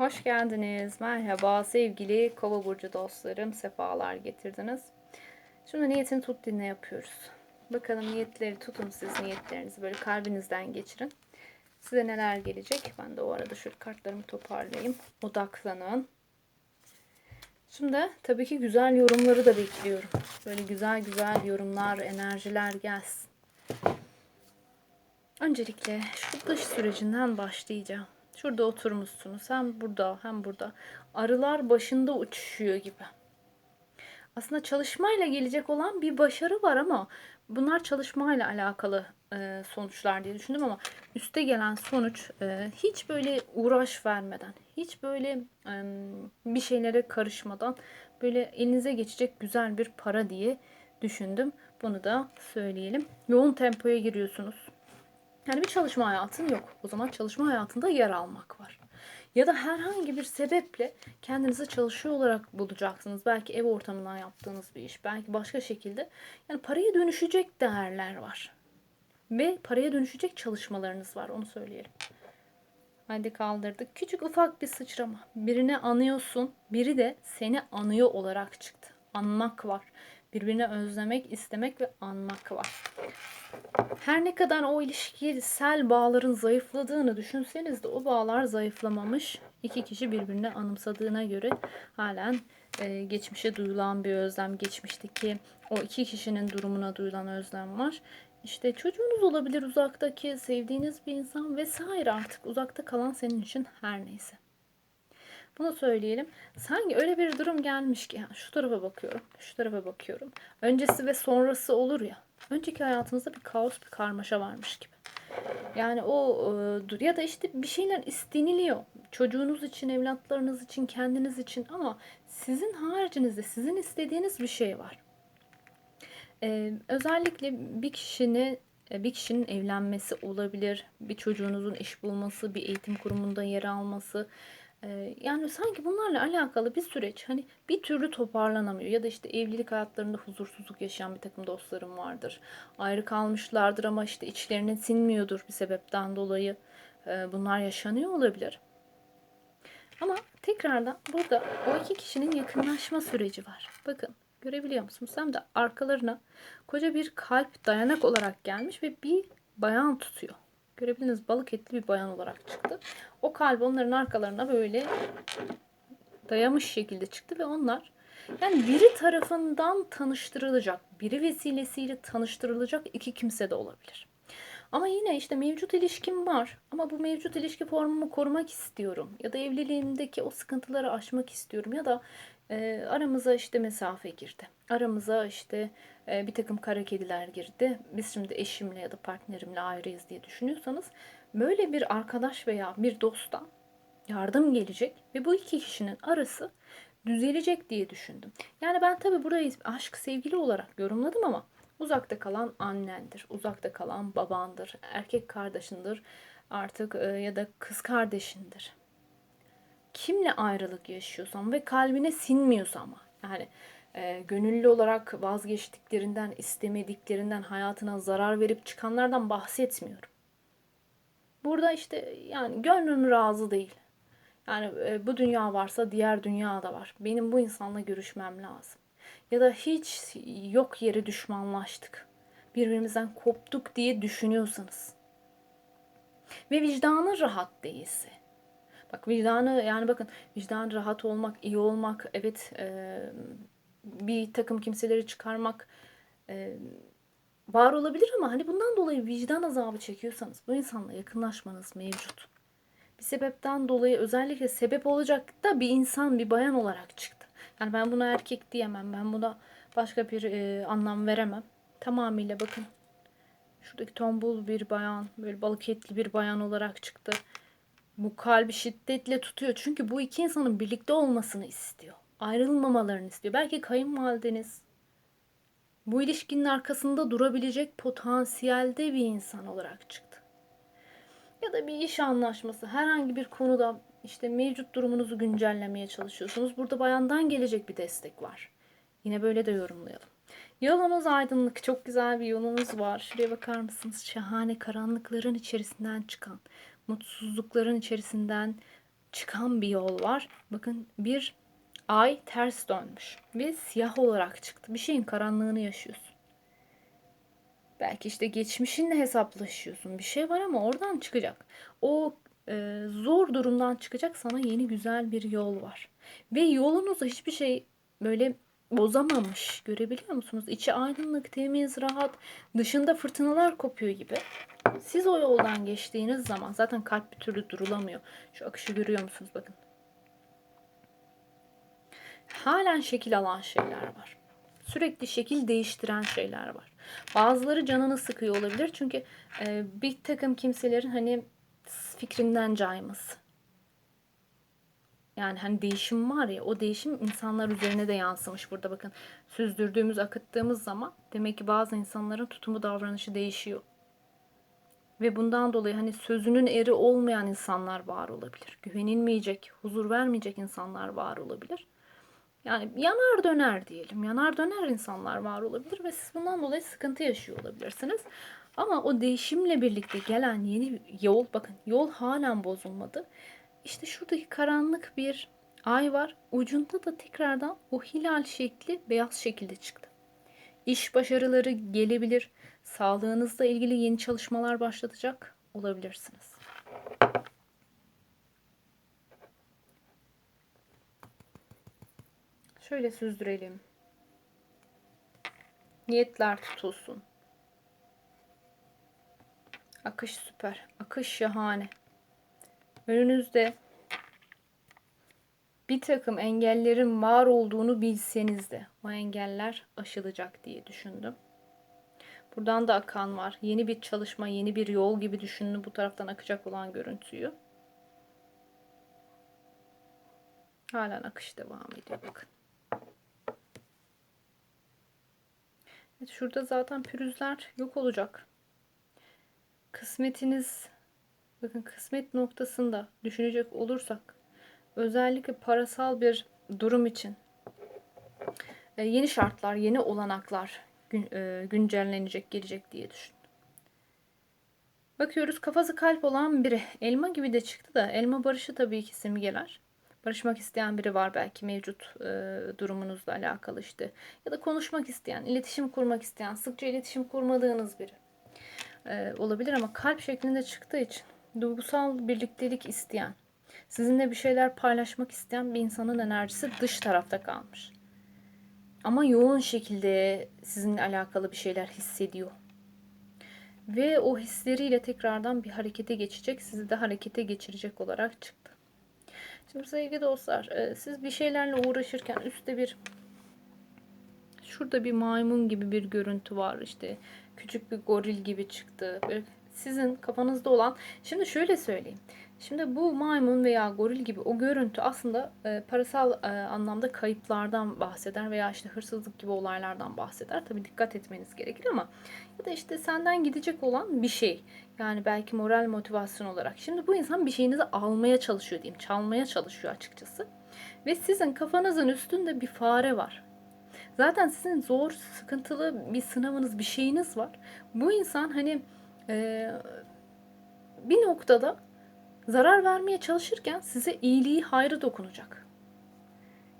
Hoş geldiniz. Merhaba sevgili Kova burcu dostlarım. Sefalar getirdiniz. Şimdi niyetini tut dinle yapıyoruz. Bakalım niyetleri tutun siz niyetlerinizi böyle kalbinizden geçirin. Size neler gelecek? Ben de o arada şöyle kartlarımı toparlayayım. Odaklanın. Şimdi tabii ki güzel yorumları da bekliyorum. Böyle güzel güzel yorumlar, enerjiler gelsin. Öncelikle şu dış sürecinden başlayacağım. Şurada oturmuşsunuz. Hem burada hem burada. Arılar başında uçuşuyor gibi. Aslında çalışmayla gelecek olan bir başarı var ama bunlar çalışmayla alakalı e, sonuçlar diye düşündüm ama üste gelen sonuç e, hiç böyle uğraş vermeden, hiç böyle e, bir şeylere karışmadan böyle elinize geçecek güzel bir para diye düşündüm. Bunu da söyleyelim. Yoğun tempoya giriyorsunuz. Yani bir çalışma hayatın yok. O zaman çalışma hayatında yer almak var. Ya da herhangi bir sebeple kendinizi çalışıyor olarak bulacaksınız. Belki ev ortamından yaptığınız bir iş, belki başka şekilde. Yani paraya dönüşecek değerler var. Ve paraya dönüşecek çalışmalarınız var, onu söyleyelim. Hadi kaldırdık. Küçük ufak bir sıçrama. Birini anıyorsun, biri de seni anıyor olarak çıktı. Anmak var. Birbirine özlemek, istemek ve anmak var. Her ne kadar o ilişkisel bağların zayıfladığını düşünseniz de o bağlar zayıflamamış. İki kişi birbirine anımsadığına göre halen e, geçmişe duyulan bir özlem, geçmişteki o iki kişinin durumuna duyulan özlem var. İşte çocuğunuz olabilir uzaktaki, sevdiğiniz bir insan vesaire artık uzakta kalan senin için her neyse. Bunu söyleyelim. Sanki öyle bir durum gelmiş ki yani şu tarafa bakıyorum, şu tarafa bakıyorum. Öncesi ve sonrası olur ya. Önceki hayatınızda bir kaos, bir karmaşa varmış gibi. Yani o e, ya da işte bir şeyler isteniliyor. Çocuğunuz için, evlatlarınız için, kendiniz için ama sizin haricinizde sizin istediğiniz bir şey var. Ee, özellikle bir kişinin bir kişinin evlenmesi olabilir, bir çocuğunuzun iş bulması, bir eğitim kurumunda yer alması, yani sanki bunlarla alakalı bir süreç hani bir türlü toparlanamıyor ya da işte evlilik hayatlarında huzursuzluk yaşayan bir takım dostlarım vardır. Ayrı kalmışlardır ama işte içlerine sinmiyordur bir sebepten dolayı. Bunlar yaşanıyor olabilir. Ama tekrardan burada o iki kişinin yakınlaşma süreci var. Bakın görebiliyor musunuz? Hem de arkalarına koca bir kalp dayanak olarak gelmiş ve bir bayan tutuyor. Görebildiniz balık etli bir bayan olarak çıktı. O kalp onların arkalarına böyle dayamış şekilde çıktı ve onlar yani biri tarafından tanıştırılacak, biri vesilesiyle tanıştırılacak iki kimse de olabilir. Ama yine işte mevcut ilişkim var ama bu mevcut ilişki formumu korumak istiyorum ya da evliliğimdeki o sıkıntıları aşmak istiyorum ya da e, aramıza işte mesafe girdi. Aramıza işte bir takım kara kediler girdi. Biz şimdi eşimle ya da partnerimle ayrıyız diye düşünüyorsanız böyle bir arkadaş veya bir dosttan yardım gelecek ve bu iki kişinin arası düzelecek diye düşündüm. Yani ben tabii burayı aşk sevgili olarak yorumladım ama uzakta kalan annendir, uzakta kalan babandır, erkek kardeşindir artık e, ya da kız kardeşindir. Kimle ayrılık yaşıyorsan ve kalbine sinmiyorsa ama yani e, gönüllü olarak vazgeçtiklerinden, istemediklerinden, hayatına zarar verip çıkanlardan bahsetmiyorum. Burada işte yani gönlüm razı değil. Yani e, bu dünya varsa diğer dünya da var. Benim bu insanla görüşmem lazım. Ya da hiç yok yere düşmanlaştık. Birbirimizden koptuk diye düşünüyorsanız. Ve vicdanı rahat değilse. Bak vicdanı yani bakın vicdan rahat olmak, iyi olmak, evet e, bir takım kimseleri çıkarmak e, var olabilir ama hani bundan dolayı vicdan azabı çekiyorsanız bu insanla yakınlaşmanız mevcut. Bir sebepten dolayı özellikle sebep olacak da bir insan bir bayan olarak çıktı. Yani ben buna erkek diyemem. Ben buna başka bir e, anlam veremem. Tamamıyla bakın. Şuradaki tombul bir bayan, böyle balık etli bir bayan olarak çıktı. Bu kalbi şiddetle tutuyor. Çünkü bu iki insanın birlikte olmasını istiyor ayrılmamalarını istiyor. Belki kayınvalideniz bu ilişkinin arkasında durabilecek potansiyelde bir insan olarak çıktı. Ya da bir iş anlaşması, herhangi bir konuda işte mevcut durumunuzu güncellemeye çalışıyorsunuz. Burada bayandan gelecek bir destek var. Yine böyle de yorumlayalım. Yolunuz aydınlık, çok güzel bir yolunuz var. Şuraya bakar mısınız? Şahane karanlıkların içerisinden çıkan, mutsuzlukların içerisinden çıkan bir yol var. Bakın bir ay ters dönmüş ve siyah olarak çıktı. Bir şeyin karanlığını yaşıyorsun. Belki işte geçmişinle hesaplaşıyorsun. Bir şey var ama oradan çıkacak. O e, zor durumdan çıkacak sana yeni güzel bir yol var. Ve yolunuzu hiçbir şey böyle bozamamış. Görebiliyor musunuz? İçi aydınlık, temiz, rahat. Dışında fırtınalar kopuyor gibi. Siz o yoldan geçtiğiniz zaman zaten kalp bir türlü durulamıyor. Şu akışı görüyor musunuz? Bakın. Halen şekil alan şeyler var. Sürekli şekil değiştiren şeyler var. Bazıları canını sıkıyor olabilir. Çünkü e, bir takım kimselerin hani fikrinden cayması. Yani hani değişim var ya o değişim insanlar üzerine de yansımış burada bakın. Süzdürdüğümüz, akıttığımız zaman demek ki bazı insanların tutumu davranışı değişiyor. Ve bundan dolayı hani sözünün eri olmayan insanlar var olabilir. Güvenilmeyecek, huzur vermeyecek insanlar var olabilir. Yani yanar döner diyelim. Yanar döner insanlar var olabilir ve siz bundan dolayı sıkıntı yaşıyor olabilirsiniz. Ama o değişimle birlikte gelen yeni yol, bakın yol halen bozulmadı. İşte şuradaki karanlık bir ay var. Ucunda da tekrardan o hilal şekli beyaz şekilde çıktı. İş başarıları gelebilir. Sağlığınızla ilgili yeni çalışmalar başlatacak olabilirsiniz. Şöyle süzdürelim. Niyetler tutulsun. Akış süper. Akış şahane. Önünüzde bir takım engellerin var olduğunu bilseniz de o engeller aşılacak diye düşündüm. Buradan da akan var. Yeni bir çalışma, yeni bir yol gibi düşünün bu taraftan akacak olan görüntüyü. Halen akış devam ediyor bakın. Evet, şurada zaten pürüzler yok olacak. Kısmetiniz bakın kısmet noktasında düşünecek olursak özellikle parasal bir durum için e, yeni şartlar, yeni olanaklar e, güncellenecek, gelecek diye düşün. Bakıyoruz kafası kalp olan biri. Elma gibi de çıktı da elma barışı tabii ki simgeler. Barışmak isteyen biri var belki mevcut e, durumunuzla alakalı işte. Ya da konuşmak isteyen, iletişim kurmak isteyen, sıkça iletişim kurmadığınız biri. E, olabilir ama kalp şeklinde çıktığı için duygusal birliktelik isteyen, sizinle bir şeyler paylaşmak isteyen bir insanın enerjisi dış tarafta kalmış. Ama yoğun şekilde sizinle alakalı bir şeyler hissediyor. Ve o hisleriyle tekrardan bir harekete geçecek, sizi de harekete geçirecek olarak çıktı. Şimdi sevgili dostlar, e, siz bir şeylerle uğraşırken üstte bir şurada bir maymun gibi bir görüntü var işte. Küçük bir goril gibi çıktı. Böyle sizin kafanızda olan. Şimdi şöyle söyleyeyim. Şimdi bu maymun veya goril gibi o görüntü aslında e, parasal e, anlamda kayıplardan bahseder veya işte hırsızlık gibi olaylardan bahseder. Tabii dikkat etmeniz gerekir ama ya da işte senden gidecek olan bir şey. Yani belki moral motivasyon olarak. Şimdi bu insan bir şeyinizi almaya çalışıyor diyeyim. Çalmaya çalışıyor açıkçası. Ve sizin kafanızın üstünde bir fare var. Zaten sizin zor, sıkıntılı bir sınavınız, bir şeyiniz var. Bu insan hani e, bir noktada zarar vermeye çalışırken size iyiliği, hayrı dokunacak.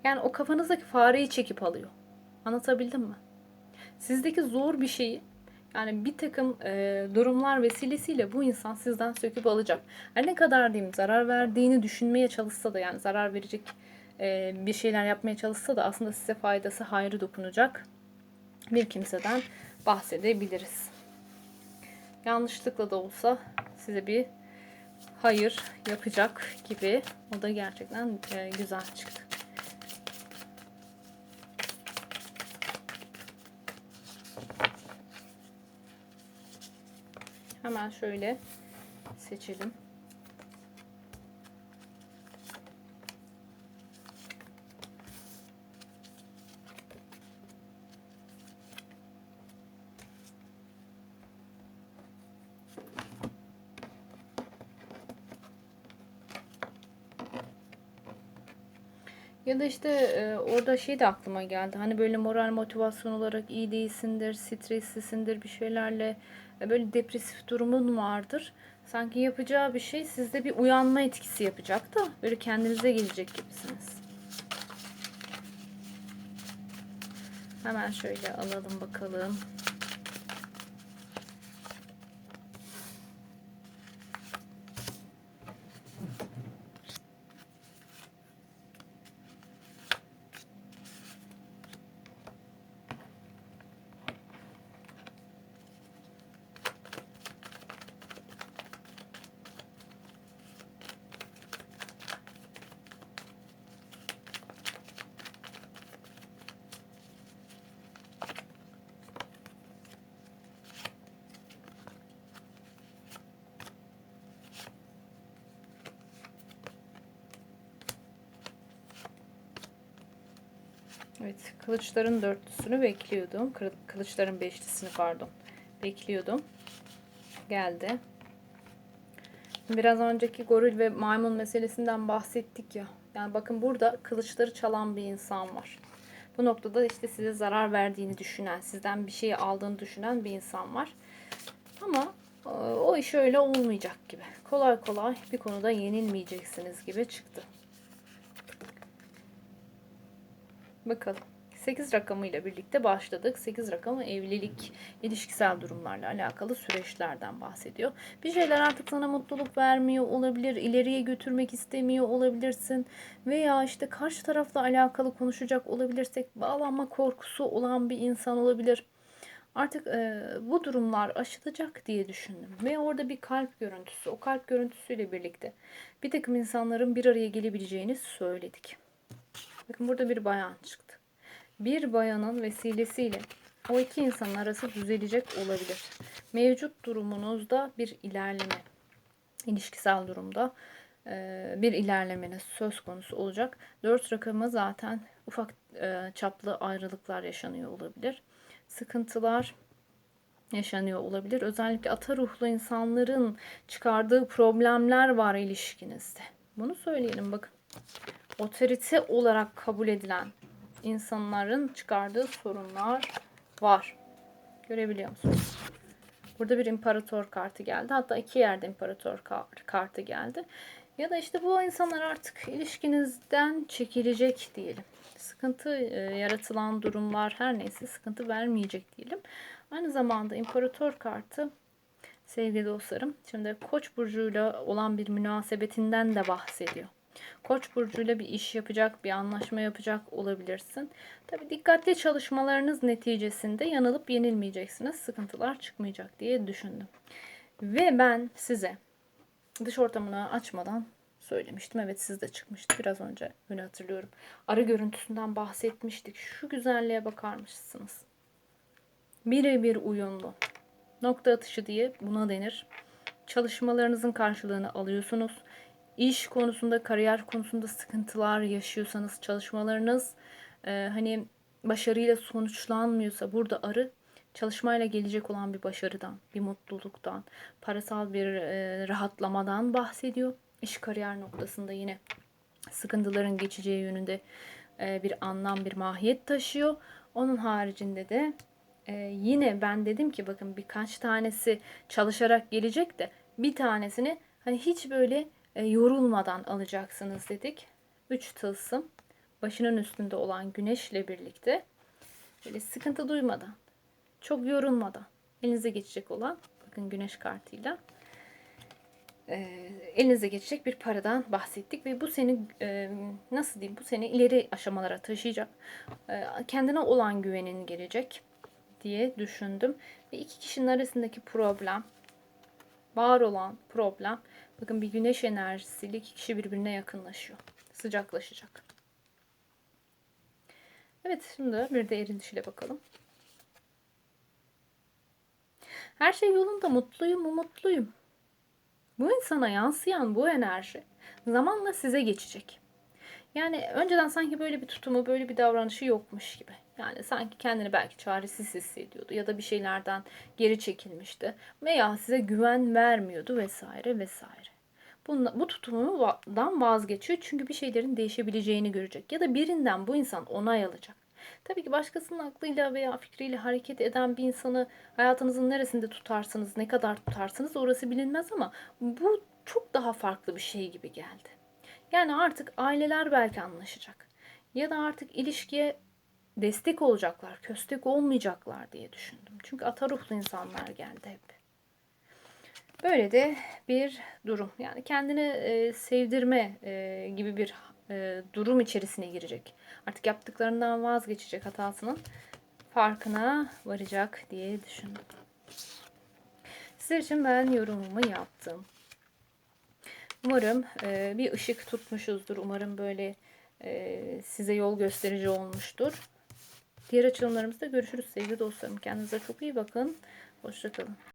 Yani o kafanızdaki fareyi çekip alıyor. Anlatabildim mi? Sizdeki zor bir şeyi yani bir takım e, durumlar vesilesiyle bu insan sizden söküp alacak. Her ne kadar diyeyim zarar verdiğini düşünmeye çalışsa da yani zarar verecek e, bir şeyler yapmaya çalışsa da aslında size faydası hayrı dokunacak bir kimseden bahsedebiliriz. Yanlışlıkla da olsa size bir hayır yapacak gibi. O da gerçekten e, güzel çıktı. Hemen şöyle seçelim. Ya da işte e, orada şey de aklıma geldi. Hani böyle moral motivasyon olarak iyi değilsindir, streslisindir bir şeylerle e, böyle depresif durumun vardır. Sanki yapacağı bir şey sizde bir uyanma etkisi yapacak da böyle kendinize gelecek gibisiniz. Hemen şöyle alalım bakalım. Evet, kılıçların dörtlüsünü bekliyordum. Kılıçların beşlisini pardon. Bekliyordum. Geldi. Biraz önceki goril ve maymun meselesinden bahsettik ya. Yani bakın burada kılıçları çalan bir insan var. Bu noktada işte size zarar verdiğini düşünen, sizden bir şey aldığını düşünen bir insan var. Ama e, o iş öyle olmayacak gibi. Kolay kolay bir konuda yenilmeyeceksiniz gibi çıktı. Bakalım. 8 rakamıyla birlikte başladık. 8 rakamı evlilik, ilişkisel durumlarla alakalı süreçlerden bahsediyor. Bir şeyler artık sana mutluluk vermiyor olabilir, ileriye götürmek istemiyor olabilirsin veya işte karşı tarafla alakalı konuşacak olabilirsek bağlanma korkusu olan bir insan olabilir. Artık e, bu durumlar aşılacak diye düşündüm. Ve orada bir kalp görüntüsü, o kalp görüntüsüyle birlikte bir takım insanların bir araya gelebileceğini söyledik. Bakın burada bir bayan çıktı. Bir bayanın vesilesiyle o iki insanın arası düzelecek olabilir. Mevcut durumunuzda bir ilerleme, ilişkisel durumda e, bir ilerlemeniz söz konusu olacak. Dört rakamı zaten ufak e, çaplı ayrılıklar yaşanıyor olabilir. Sıkıntılar yaşanıyor olabilir. Özellikle ata ruhlu insanların çıkardığı problemler var ilişkinizde. Bunu söyleyelim bakın otorite olarak kabul edilen insanların çıkardığı sorunlar var. Görebiliyor musunuz? Burada bir imparator kartı geldi. Hatta iki yerde imparator kartı geldi. Ya da işte bu insanlar artık ilişkinizden çekilecek diyelim. Sıkıntı e, yaratılan durumlar her neyse sıkıntı vermeyecek diyelim. Aynı zamanda imparator kartı sevgili dostlarım şimdi koç burcuyla olan bir münasebetinden de bahsediyor. Koç burcuyla bir iş yapacak, bir anlaşma yapacak olabilirsin. Tabi dikkatli çalışmalarınız neticesinde yanılıp yenilmeyeceksiniz. Sıkıntılar çıkmayacak diye düşündüm. Ve ben size dış ortamını açmadan söylemiştim. Evet siz de çıkmıştı biraz önce. Öyle hatırlıyorum. Arı görüntüsünden bahsetmiştik. Şu güzelliğe bakar mısınız? Birebir uyumlu. Nokta atışı diye buna denir. Çalışmalarınızın karşılığını alıyorsunuz iş konusunda, kariyer konusunda sıkıntılar yaşıyorsanız, çalışmalarınız e, hani başarıyla sonuçlanmıyorsa burada arı çalışmayla gelecek olan bir başarıdan, bir mutluluktan, parasal bir e, rahatlamadan bahsediyor. İş kariyer noktasında yine sıkıntıların geçeceği yönünde e, bir anlam, bir mahiyet taşıyor. Onun haricinde de e, yine ben dedim ki bakın birkaç tanesi çalışarak gelecek de bir tanesini hani hiç böyle e, yorulmadan alacaksınız dedik. 3 tılsım başının üstünde olan güneşle birlikte böyle sıkıntı duymadan, çok yorulmadan elinize geçecek olan bakın güneş kartıyla e, elinize geçecek bir paradan bahsettik ve bu seni e, nasıl diyeyim bu seni ileri aşamalara taşıyacak. E, kendine olan güvenin gelecek diye düşündüm. Ve iki kişinin arasındaki problem, var olan problem Bakın bir güneş enerjisiyle iki kişi birbirine yakınlaşıyor. Sıcaklaşacak. Evet şimdi bir de eril dişiyle bakalım. Her şey yolunda mutluyum mu mutluyum. Bu insana yansıyan bu enerji zamanla size geçecek. Yani önceden sanki böyle bir tutumu, böyle bir davranışı yokmuş gibi. Yani sanki kendini belki çaresiz hissediyordu ya da bir şeylerden geri çekilmişti veya size güven vermiyordu vesaire vesaire. Bunla, bu tutumundan vazgeçiyor çünkü bir şeylerin değişebileceğini görecek ya da birinden bu insan onay alacak. Tabii ki başkasının aklıyla veya fikriyle hareket eden bir insanı hayatınızın neresinde tutarsınız, ne kadar tutarsınız orası bilinmez ama bu çok daha farklı bir şey gibi geldi. Yani artık aileler belki anlaşacak. Ya da artık ilişkiye destek olacaklar, köstek olmayacaklar diye düşündüm. Çünkü ata ruhlu insanlar geldi hep. Böyle de bir durum. Yani kendini e, sevdirme e, gibi bir e, durum içerisine girecek. Artık yaptıklarından vazgeçecek hatasının farkına varacak diye düşündüm. Sizler için ben yorumumu yaptım. Umarım e, bir ışık tutmuşuzdur. Umarım böyle e, size yol gösterici olmuştur. Diğer açılımlarımızda görüşürüz sevgili dostlarım. Kendinize çok iyi bakın. Hoşçakalın.